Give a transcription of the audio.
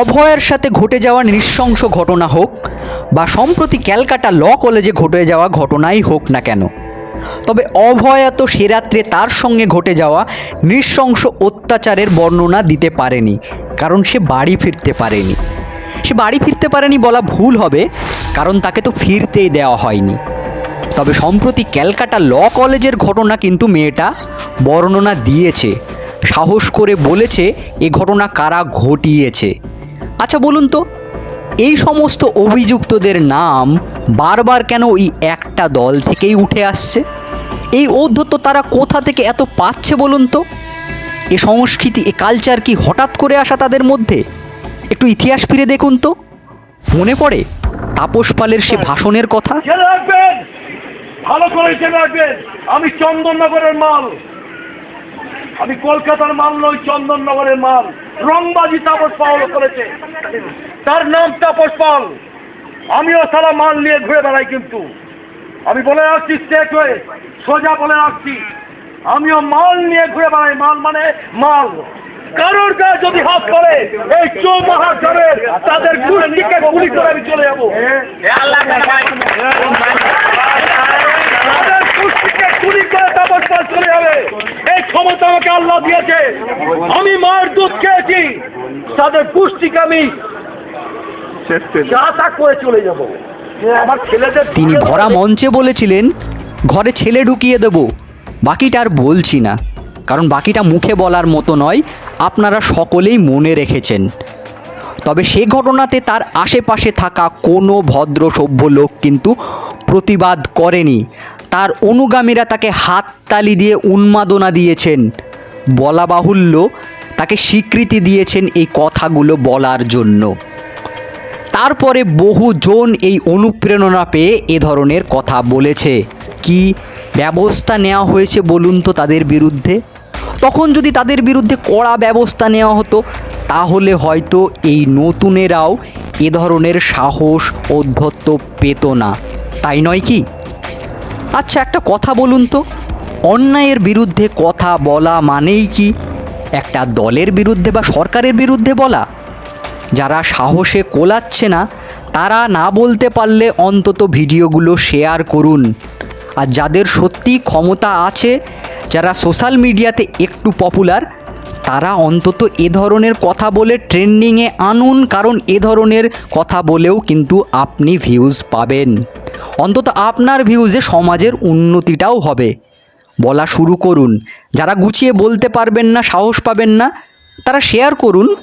অভয়ের সাথে ঘটে যাওয়া নৃশংস ঘটনা হোক বা সম্প্রতি ক্যালকাটা ল কলেজে ঘটে যাওয়া ঘটনাই হোক না কেন, তবে অভয়া তো সে রাত্রে তার সঙ্গে ঘটে যাওয়া নৃশংস অত্যাচারের বর্ণনা দিতে পারেনি, কারণ সে বাড়ি ফিরতে পারেনি। সে বাড়ি ফিরতে পারেনি বলা ভুল হবে, কারণ তাকে তো ফিরতেই দেওয়া হয়নি। তবে সম্প্রতি ক্যালকাটা ল কলেজের ঘটনা কিন্তু মেয়েটা বর্ণনা দিয়েছে, সাহস করে বলেছে, এ ঘটনা কারা ঘটিয়েছে। আচ্ছা বলুন তো, এই সমস্ত অভিযুক্তদের নাম বারবার কেন ওই একটা দল থেকেই উঠে আসছে? এই ঔদ্ধত্য তারা কোথা থেকে এত পাচ্ছে বলুন তো? এ সংস্কৃতি, এ কালচার কি হঠাৎ করে আসা তাদের মধ্যে? একটু ইতিহাস ফিরে দেখুন তো। মনে পড়ে তাপস পালের সে ভাষণের কথা? ভালো করে জেনে রাখবেন! আমি চন্দননগরের মাল। আমি কলকাতার মাল নই, চন্দননগরের মাল। রংবাজি তাপস পাল করেছে। তার নাম তাপস পাল। আমিও সারা মাল নিয়ে ঘুরে বেড়াই কিন্তু। আমি বলে আসছি স্টেট হয়ে, সোজা বলে আসছি। আমিও মাল নিয়ে ঘুরে বেড়াই, মাল মানে মাল। কারোর গায়ে যদি হাত করে এই চৌমাহার ধরে তাদের গুষ্টিকে গুলি করে আমি চলে যাব তাদের কুস্তিকে গুলি করে চলে যাবে। এই ক্ষমতা আমাকে আল্লাহ দিয়েছে। আমি মার দুধ খেয়েছি। তাদের পুষ্টিকে আমি করে চলে যাব। আমার ছেলেদের তিনি ভরা মঞ্চে বলেছিলেন ঘরে ছেলে ঢুকিয়ে দেব। বাকিটা আর বলছি না। কারণ বাকিটা মুখে বলার মতো নয়। আপনারা সকলেই মনে রেখেছেন। তবে সে ঘটনাতে তার আশেপাশে থাকা কোনো ভদ্র সভ্য লোক কিন্তু প্রতিবাদ করেনি। তার অনুগামীরা তাকে হাততালি দিয়ে উন্মাদনা দিয়েছেন। বলা বাহুল্য তাকে স্বীকৃতি দিয়েছেন এই কথাগুলো বলার জন্য। তারপরে বহুজন এই অনুপ্রেরণা পেয়ে এ ধরনের কথা বলেছে। কি ব্যবস্থা নেওয়া হয়েছে বলুন তো তাদের বিরুদ্ধে? তখন যদি তাদের বিরুদ্ধে কড়া ব্যবস্থা নেওয়া হতো, তাহলে হয়তো এই নতুনেরাও এ ধরনের সাহস অধ্যত্ত পেত না। তাই নয় কি? আচ্ছা একটা কথা বলুন তো। অন্যায়ের বিরুদ্ধে কথা বলা মানেই কি একটা দলের বিরুদ্ধে বা সরকারের বিরুদ্ধে বলা? যারা সাহসে কোলাচ্ছে না, তারা না বলতে পারলে অন্তত ভিডিওগুলো শেয়ার করুন। আর যাদের সত্যি ক্ষমতা আছে, যারা সোশ্যাল মিডিয়াতে একটু পপুলার, তারা অন্তত এ ধরনের কথা বলে ট্রেন্ডিংয়ে আনুন, কারণ এ ধরনের কথা বলেও কিন্তু আপনি ভিউজ পাবেন। অন্তত আপনার ভিউজে সমাজের উন্নতিটাও হবে। বলা শুরু করুন। যারা গুছিয়ে বলতে পারবেন না, সাহস পাবেন না, তারা শেয়ার করুন।